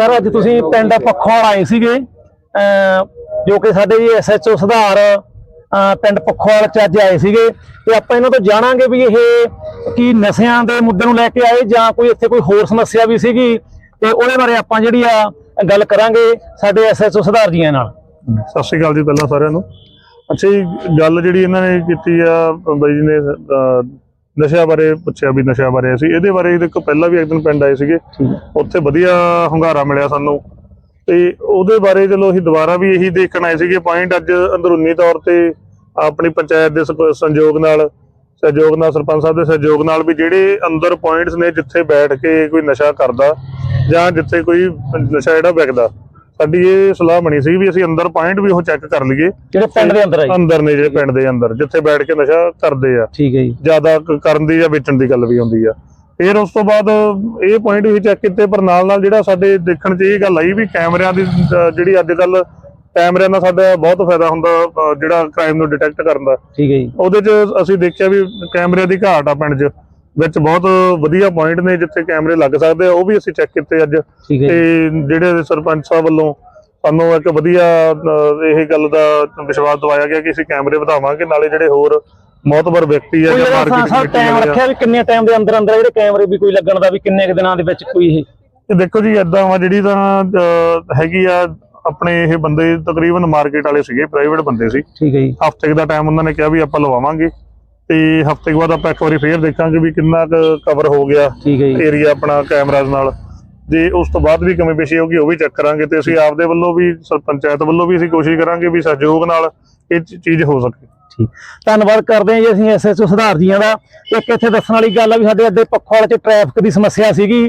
Sir ਅੱਜ ਤੁਸੀਂ ਪਿੰਡ ਪੱਖੋਵਾਲ ਆਏ ਸੀਗੇ ਜੋ ਕਿ ਸਾਡੇ ਜੀ ਐਸਐਚਓ ਸੁਧਾਰ ਪਿੰਡ ਪੱਖੋਵਾਲ ਚ ਅੱਜ ਆਏ ਸੀਗੇ। ਤੇ ਆਪਾਂ ਇਹਨਾਂ ਤੋਂ ਜਾਣਾਂਗੇ ਵੀ ਇਹ ਕੀ ਨਸ਼ਿਆਂ ਦੇ ਮੁੱਦੇ ਨੂੰ ਲੈ ਕੇ ਆਏ ਜਾਂ ਕੋਈ ਇੱਥੇ ਕੋਈ ਹੋਰ ਸਮੱਸਿਆ ਵੀ ਸੀਗੀ। ਤੇ ਉਹਦੇ ਬਾਰੇ ਆਪਾਂ ਜਿਹੜੀ ਆ ਗੱਲ ਕਰਾਂਗੇ ਸਾਡੇ ਐਸਐਚਓ ਸੁਧਾਰ ਜੀਆਂ ਨਾਲ। ਸਤਿ ਸ਼੍ਰੀ ਅਕਾਲ ਜੀ ਪਹਿਲਾਂ ਸਾਰਿਆਂ ਨੂੰ। ਅੱਛਾ ਜੀ ਗੱਲ ਜਿਹੜੀ ਇਹਨਾਂ ਨੇ ਕੀਤੀ ਆ ਬਾਈ ਜੀ ਨੇ ਨਸ਼ਿਆਂ ਬਾਰੇ ਪੁੱਛਿਆ ਵੀ ਨਸ਼ਿਆਂ ਬਾਰੇ ਅਸੀਂ। ਇਹਦੇ ਬਾਰੇ ਦੇਖੋ ਪਹਿਲਾਂ ਵੀ ਇੱਕ ਦਿਨ ਪਿੰਡ ਆਏ ਸੀਗੇ। ਉੱਥੇ ਵਧੀਆ ਹੁੰਗਾਰਾ ਮਿਲਿਆ ਸਾਨੂੰ। ਤੇ ਉਹਦੇ ਬਾਰੇ ਚਲੋ ਅਸੀਂ ਦੁਬਾਰਾ ਵੀ ਇਹੀ ਦੇਖਣ ਆਏ ਸੀਗੇ। ਪੁਆਇੰਟ ਅੱਜ ਅੰਦਰੂਨੀ ਤੌਰ ਤੇ ਆਪਣੀ ਪੰਚਾਇਤ ਦੇ ਸੰਯੋਗ ਨਾਲ, ਸਹਿਯੋਗ ਨਾਲ, ਸਰਪੰਚ ਸਾਹਿਬ ਦੇ ਸਹਿਯੋਗ ਨਾਲ ਵੀ ਜਿਹੜੇ ਅੰਦਰ ਪੁਆਇੰਟਸ ਨੇ ਜਿੱਥੇ ਬੈਠ ਕੇ ਕੋਈ ਨਸ਼ਾ ਕਰਦਾ ਜਾਂ ਜਿੱਥੇ ਕੋਈ ਨਸ਼ਾ ਜਿਹੜਾ ਵਿਕਦਾ ਸਾਡੀ ਇਹ ਸਲਾਹ ਬਣੀ ਸੀ ਵੀ ਅਸੀਂ ਅੰਦਰ ਪੁਆਇੰਟ ਵੀ ਉਹ ਚੈੱਕ ਕਰ ਲਈਏ। ਜਿਹੜੇ ਪਿੰਡ ਦੇ ਅੰਦਰ ਆਈ ਅੰਦਰ ਨੇ ਜਿਹੜੇ ਪਿੰਡ ਦੇ ਅੰਦਰ ਜਿੱਥੇ ਬੈਠ ਕੇ ਨਸ਼ਾ ਕਰਦੇ ਆ। ਠੀਕ ਹੈ ਜੀ। ਜ਼ਿਆਦਾ ਕਰਨ ਦੀ ਜਾਂ ਵੇਚਣ ਦੀ ਗੱਲ ਵੀ ਹੁੰਦੀ ਆ। ਫਿਰ ਉਸ ਤੋਂ ਬਾਅਦ ਇਹ ਪੁਆਇੰਟ ਵੀ ਚੈੱਕ ਕੀਤੇ ਪਰ ਨਾਲ ਨਾਲ ਜਿਹੜਾ ਸਾਡੇ ਦੇਖਣ 'ਚ ਇਹ ਗੱਲ ਆਈ ਵੀ ਕੈਮਰਿਆਂ ਦੀ ਜਿਹੜੀ ਅੱਜ ਕੱਲ ਕੈਮਰਿਆਂ ਨਾਲ ਸਾਡਾ ਬਹੁਤ ਫਾਇਦਾ ਹੁੰਦਾ ਜਿਹੜਾ ਕ੍ਰਾਈਮ ਨੂੰ ਡਿਟੈਕਟ ਕਰਨ ਦਾ। ਠੀਕ ਹੈ ਜੀ। ਉਹਦੇ 'ਚ ਅਸੀਂ ਦੇਖਿਆ ਵੀ ਕੈਮਰਿਆਂ ਦੀ ਘਾਟ ਆ ਪਿੰਡ 'ਚ। ਵਿੱਚ ਬਹੁਤ ਵਧੀਆ ਪੁਆਇੰਟ ਨੇ ਜਿੱਥੇ ਕੈਮਰੇ ਲੱਗ ਸਕਦੇ ਆ ਉਹ ਵੀ ਅਸੀਂ ਚੈੱਕ ਕੀਤੇ ਅੱਜ। ਤੇ ਜਿਹੜੇ ਸਰਪੰਚ ਸਾਹਿਬ ਵੱਲੋਂ ਸਾਨੂੰ ਇੱਕ ਵਧੀਆ ਇਹ ਗੱਲ ਦਾ ਵਿਸ਼ਵਾਸ ਦਵਾਇਆ ਗਿਆ ਕਿ ਅਸੀਂ ਕੈਮਰੇ ਵਧਾਵਾਂਗੇ ਨਾਲੇ ਜਿਹੜੇ ਹੋਰ ਮੌਤਬਰ ਵਿਅਕਤੀ ਆ ਜਾਂ ਮਾਰਕੀਟ ਸਾ ਟਾਈਮ ਰੱਖਿਆ ਵੀ ਕਿੰਨੇ ਟਾਈਮ ਦੇ ਅੰਦਰ ਅੰਦਰ ਜਿਹੜੇ ਕੈਮਰੇ ਵੀ ਕੋਈ ਲੱਗਣ ਦਾ ਵੀ ਕਿੰਨੇ ਕੁ ਦਿਨਾਂ ਦੇ ਵਿੱਚ ਕੋਈ ਇਹ? ਇਹ ਦੇਖੋ ਜੀ ਏਦਾਂ ਵਾ ਜਿਹੜੀ ਤਾਂ ਹੈਗੀ ਆ ਆਪਣੇ ਇਹ ਬੰਦੇ ਤਕਰੀਬਨ ਮਾਰਕੀਟ ਵਾਲੇ ਸੀਗੇ ਪ੍ਰਾਈਵੇਟ ਬੰਦੇ ਸੀ। ਠੀਕ ਹੈ ਜੀ। ਹਫ਼ਤੇ ਦਾ ਟਾਈਮ ਉਹਨਾਂ ਨੇ ਕਿਹਾ ਵੀ ਆਪਾਂ ਲਵਾਵਾਂਗੇ। ਤੇ ਹਫ਼ਤੇ ਬਾਅਦ ਆਪਾਂ ਇੱਕ ਵਾਰੀ ਫੇਰ ਦੇਖਾਂਗੇ ਵੀ ਕਿੰਨਾ ਕੁ ਕਵਰ ਹੋ ਗਿਆ ਠੀਕ ਹੈ ਜੀ। ਏਰੀਆ ਆਪਣਾ ਕੈਮਰਾਜ਼ ਨਾਲ। ਜੇ ਉਸ ਤੋਂ ਬਾਅਦ ਵੀ ਕਮੀ ਪੇਸ਼ੀ ਹੋਗੀ ਉਹ ਵੀ ਚੈੱਕ ਕਰਾਂਗੇ ਤੇ ਅਸੀਂ ਆਪਦੇ ਵੱਲੋਂ ਵੀ ਸਰਪੰਚਾਇਤ ਵੱਲੋਂ ਵੀ ਅਸੀਂ ਕੋਸ਼ਿਸ਼ ਕਰਾਂਗੇ ਵੀ ਸਹਿਯੋਗ ਨਾਲ ਇਹ ਚੀਜ਼ ਹੋ ਸਕੇ। ਠੀਕ। ਧੰਨਵਾਦ ਕਰਦੇ ਹਾਂ ਜੀ ਅਸੀਂ ਐਸਐਚਓ ਸੁਧਾਰ ਜੀਆਂ ਦਾ। ਇੱਕ ਇੱਥੇ ਦੱਸਣ ਵਾਲੀ ਗੱਲ ਆ ਵੀ ਸਾਡੇ ਅੱਡੇ ਪੱਖੋਵਾਲ ਚ ਟ੍ਰੈਫਿਕ ਦੀ ਸਮੱਸਿਆ ਸੀਗੀ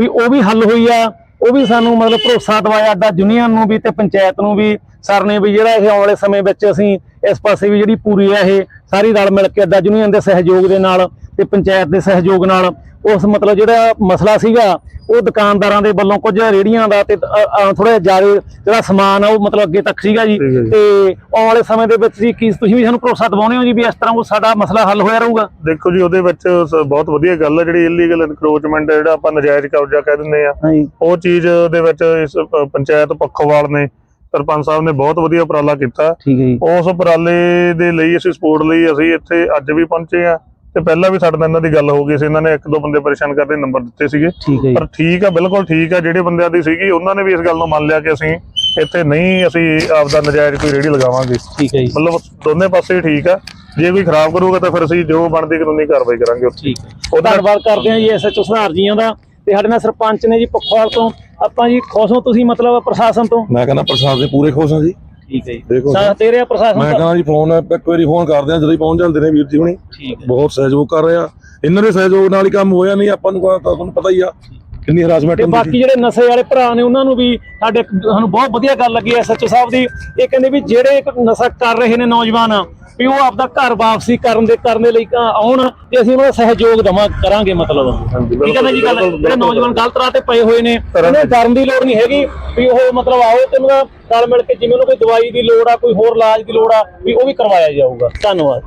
ਵੀ ਉਹ ਵੀ ਹੱਲ ਹੋਈ ਆ। ਉਹ ਵੀ ਸਾਨੂੰ ਮਤਲਬ ਭਰੋਸਾ ਦਵਾਇਆ ਅੱਡਾ ਯੂਨੀਅਨ ਨੂੰ ਵੀ ਤੇ ਪੰਚਾਇਤ ਨੂੰ ਵੀ। ਸਰ ਨੇ ਵੀ ਜਿਹੜਾ ਇਹ ਆਉਣ ਵਾਲੇ ਸਮੇਂ ਵਿੱਚ ਅਸੀਂ ਇਸ ਪਾਸੇ ਵੀ ਜਿਹੜੀ ਪੂਰੀ ਆ ਇਹ ਸਾਰੀ ਰਲ ਮਿਲ ਕੇ ਅੱਡਾ ਯੂਨੀਅਨ ਦੇ ਸਹਿਯੋਗ ਦੇ ਨਾਲ ਤੇ ਪੰਚਾਇਤ ਦੇ ਸਹਿਯੋਗ ਨਾਲ ਉਸ ਮਤਲਬ ਜਿਹੜਾ ਮਸਲਾ ਸੀਗਾ ਉਹ ਦੁਕਾਨਦਾਰਾਂ ਦੇ ਵੱਲੋਂ ਕੁਝ ਰੇੜੀਆਂ ਦਾ ਤੇ ਥੋੜਾ ਜ਼ਿਆਦਾ ਜਿਹੜਾ ਸਮਾਨ ਆ ਉਹ ਮਤਲਬ ਅੱਗੇ ਤੱਕ ਸੀਗਾ ਜੀ। ਹੈ। ਤੇ ਆਉਣ ਵਾਲੇ ਸਮੇਂ ਦੇ ਵਿੱਚ ਜੀ ਕੀ ਤੁਸੀਂ ਵੀ ਸਾਨੂੰ ਭਰੋਸਾ ਦਿਵਾਉਂਦੇ ਹੋ ਜੀ ਵੀ ਇਸ ਤਰ੍ਹਾਂ ਉਹ ਸਾਡਾ ਮਸਲਾ ਹੱਲ ਹੋਇਆ ਰਹੂਗਾ? ਦੇਖੋ ਜੀ ਉਹਦੇ ਵਿੱਚ ਬਹੁਤ ਵਧੀਆ ਗੱਲ ਹੈ ਜਿਹੜੀ ਇਲੀਗਲ ਇਨਕਰੋਚਮੈਂਟ ਹੈ ਜਿਹੜਾ ਆਪਾਂ ਨਜਾਇਜ਼ ਕਬਜ਼ਾ ਕਹਿ ਦਿੰਦੇ ਆ। ਉਹ ਚੀਜ਼ ਦੇ ਵਿੱਚ ਇਸ ਪੰਚਾਇਤ ਪੱਖੋਵਾਲ ਨੇ ਸਰਪੰਚ ਸਾਹਿਬ ਨੇ ਬਹੁਤ ਵਧੀਆ ਉਪਰਾਲਾ ਕੀਤਾ। ਠੀਕ ਹੈ ਜੀ। ਉਸ ਉਪਰਾਲੇ ਦੇ ਲਈ ਅਸੀਂ ਸਪੋਰਟ ਲਈ ਅਸੀਂ ਇੱਥੇ ਅੱਜ ਵੀ ਪਹੁੰਚੇ ਆ ਤੇ ਪਹਿਲਾਂ ਵੀ ਸਾਡੇ ਨਾਲ ਇਹਨਾਂ ਦੀ ਗੱਲ ਹੋ ਗਈ ਸੀ। ਇਹਨਾਂ ਨੇ ਇੱਕ ਦੋ ਬੰਦੇ ਪਰੇਸ਼ਾਨ ਕਰਦੇ ਨੰਬਰ ਦਿੱਤੇ ਸੀਗੇ। ਪਰ ਠੀਕ ਆ ਬਿਲਕੁਲ ਠੀਕ ਆ ਜਿਹੜੇ ਬੰਦਿਆਂ ਦੀ ਸੀਗੀ ਉਹਨਾਂ ਨੇ ਵੀ ਇਸ ਗੱਲ ਨੂੰ ਮੰਨ ਲਿਆ ਕਿ ਅਸੀਂ ਇੱਥੇ ਨਹੀਂ ਅਸੀਂ ਆਪਦਾ ਨਜਾਇਜ਼ ਕੋਈ ਰੇੜੀ ਲਗਾਵਾਂਗੇ। ਠੀਕ ਹੈ ਜੀ। ਮਤਲਬ ਦੋਨੇ ਪਾਸੇ ਠੀਕ ਆ। ਜੇ ਕੋਈ ਖਰਾਬ ਕਰੂਗਾ ਤਾਂ ਫਿਰ ਅਸੀਂ ਜੋ ਬਣਦੀ ਕਾਨੂੰਨੀ ਕਾਰਵਾਈ ਕਰਾਂਗੇ ਠੀਕ ਹੈ। ਧੰਨਵਾਦ ਕਰਦੇ ਹਾਂ ਜੀ ਐਸਐਚਓ ਸੁਧਾਰ ਜੀਆਂ ਦਾ। ਤੇ ਸਾਡੇ ਨਾਲ ਸਰਪੰਚ ਨੇ ਜੀ ਪਖਵਾਲ ਤੋਂ ਆਪਾਂ ਜੀ ਖੁਸ਼ ਹੋ ਤੁਸੀਂ ਮਤਲਬ ਪ੍ਰਸ਼ਾਸਨ ਤੋਂ? ਮੈਂ ਕਹਿੰਦਾ ਪ੍ਰਸ਼ਾਸਨ ਦੇ ਪੂਰੇ ਖੁਸ਼ ਹਾਂ ਜੀ। ਠੀਕ ਹੈ ਜੀ। ਸਾਥ ਤੇਰੇ ਆ ਪ੍ਰਸ਼ਾਸਨ ਮੈਂ ਦਾ ਕਹਿੰਦਾ ਜੀ ਫੋਨ ਇੱਕ ਵਾਰੀ ਫੋਨ ਕਰਦੇ ਆ ਜਦੋਂ ਹੀ ਪਹੁੰਚ ਜਾਂਦੇ ਨੇ ਵੀਰ ਜੀ ਹੁਣੀ। ਬਹੁਤ ਸਹਿਯੋਗ ਕਰ ਰਹੇ ਆ। ਇਹਨਾਂ ਦੇ ਸਹਿਯੋਗ ਨਾਲ ਹੀ ਕੰਮ ਹੋਇਆ ਨਹੀਂ ਆਪਾਂ ਨੂੰ ਤੁਹਾਨੂੰ ਪਤਾ ਹੀ ਆ ਕਿੰਨੀ ਹਰਾਸਮੈਂਟ ਹੁੰਦੀ ਬਾਕੀ ਜਿਹੜੇ ਨਸ਼ੇ ਵਾਲੇ ਭਰਾ ਨੇ ਉਹਨਾਂ ਨੂੰ ਵੀ ਸਾਡੇ ਸਾਨੂੰ ਬਹੁਤ ਵਧੀਆ ਗੱਲ ਲੱਗੀ ਐਸਐਚਓ ਸਾਹਿਬ ਦੀ। ਇਹ ਕਹਿੰਦੇ ਵੀ ਜਿਹੜੇ ਨਸ਼ਾ ਕਰ ਰਹੇ ਨੇ ਨੌਜਵਾਨ ਵੀ ਉਹ ਆਪਦਾ ਘਰ ਵਾਪਸੀ ਕਰਨ ਦੇ ਕਰਨ ਦੇ ਲਈ ਆਉਣ ਤੇ ਅਸੀਂ ਉਹਨਾਂ ਦਾ ਸਹਿਯੋਗ ਦਵਾਂ ਕਰਾਂਗੇ ਮਤਲਬ। ਠੀਕ ਹੈ ਨਾ ਜੀ ਗੱਲ? ਜਿਹੜੇ ਨੌਜਵਾਨ ਗਲਤ ਰਾਹ ਤੇ ਪਏ ਹੋਏ ਨੇ ਉਹਨੇ ਡਰਨ ਦੀ ਲੋੜ ਨਹੀਂ ਹੈਗੀ ਵੀ ਉਹ ਮਤਲਬ ਆਓ ਤੇ ਉਹਨਾਂ ਨਾਲ ਮਿਲ ਕੇ ਜਿਵੇਂ ਉਹਨੂੰ ਕੋਈ ਦਵਾਈ ਦੀ ਲੋੜ ਆ ਕੋਈ ਹੋਰ ਇਲਾਜ ਦੀ ਲੋੜ ਆ ਵੀ ਉਹ ਵੀ ਕਰਵਾਇਆ ਜਾਊਗਾ। ਧੰਨਵਾਦ।